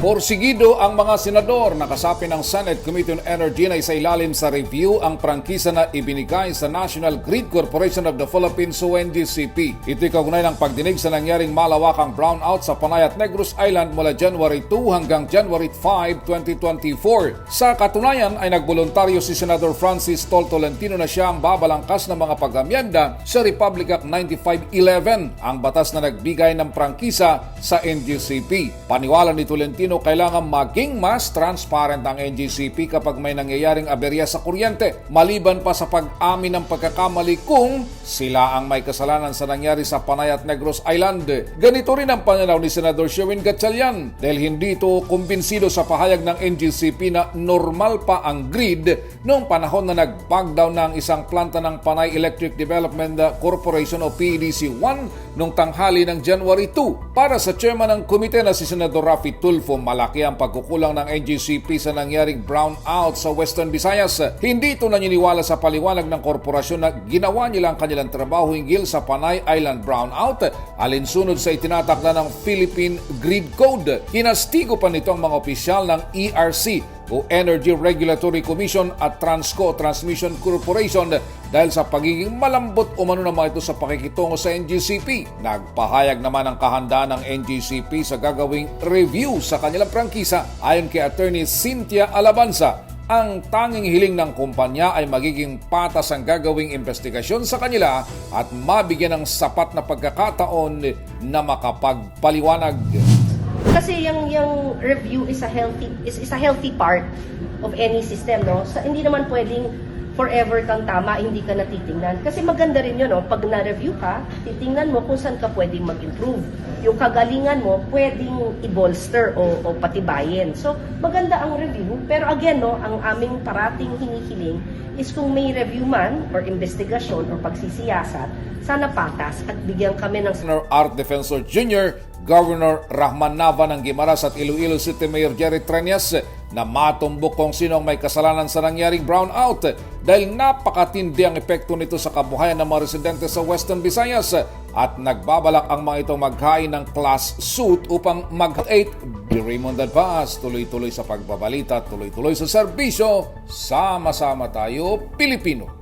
Porsigido ang mga senador na kasapi ng Senate Committee on Energy na isa ilalim sa review ang prangkisa na ibinigay sa National Grid Corporation of the Philippines o NGCP. Ito'y kaugnay ng pagdinig sa nangyaring malawakang brownout sa Panay at Negros Island mula January 2 hanggang January 5, 2024. Sa katunayan ay nagboluntaryo si Senador Francis Tol Tolentino na siya ang babalangkas ng mga pag-amyenda sa Republic Act 9511, ang batas na nagbigay ng prangkisa sa NGCP. Paniwala ni Tolentino kailangan maging mas transparent ang NGCP kapag may nangyayaring aberya sa kuryente, maliban pa sa pag-amin ng pagkakamali kung sila ang may kasalanan sa nangyari sa Panay at Negros Island. Ganito rin ang pananaw ni Senador Sherwin Gatchalian dahil hindi ito kumbinsido sa pahayag ng NGCP na normal pa ang grid noong panahon na nag-bug down ng isang planta ng Panay Electric Development Corporation o PEDC 1 noong tanghali ng January 2. Para sa chairman ng komite na si Senador Rafi Tulfo, malaki ang pagkukulang ng NGCP sa nangyaring brownout sa Western Visayas. Hindi ito naniniwala sa paliwanag ng korporasyon na ginawa nila ang kanilang trabaho hinggil sa Panay Island brownout alinsunod sa itinatakda ng Philippine Grid Code. Kinastigo pa nito ang mga opisyal ng ERC o Energy Regulatory Commission at Transco Transmission Corporation dahil sa pagiging malambot umano mga ito sa pakikitungo sa NGCP. Nagpahayag naman ang kahandaan ng NGCP sa gagawing review sa kanilang prangkisa ayon kay Attorney Cynthia Alabanza. Ang tanging hiling ng kumpanya ay magiging patas ang gagawing investigasyon sa kanila at mabigyan ng sapat na pagkakataon na makapagpaliwanag. Kasi yung yung review is a healthy is, is a healthy part of any system, no? Sa, hindi naman pwedeng forever kang tama, hindi ka natitingnan. Kasi maganda rin yun, no? Pag na-review ka, titingnan mo kung saan ka pwedeng mag-improve. Yung kagalingan mo, pwedeng i-bolster o, o patibayin. So, maganda ang review. Pero again, no, ang aming parating hinihiling is kung may review man or investigasyon or pagsisiyasat, sana patas at bigyan kami ng Governor Art Defensor Jr., Governor Rahman Nava ng Gimaras at Iloilo City Mayor Jerry Treñas na matumbok kung sino may kasalanan sa nangyaring brownout dahil napakatindi ang epekto nito sa kabuhayan ng mga residente sa Western Visayas at nagbabalak ang mga ito maghain ng class suit upang mag-8 Raymond Advaz tuloy-tuloy sa pagbabalita, tuloy-tuloy sa serbisyo, sama-sama tayo Pilipino.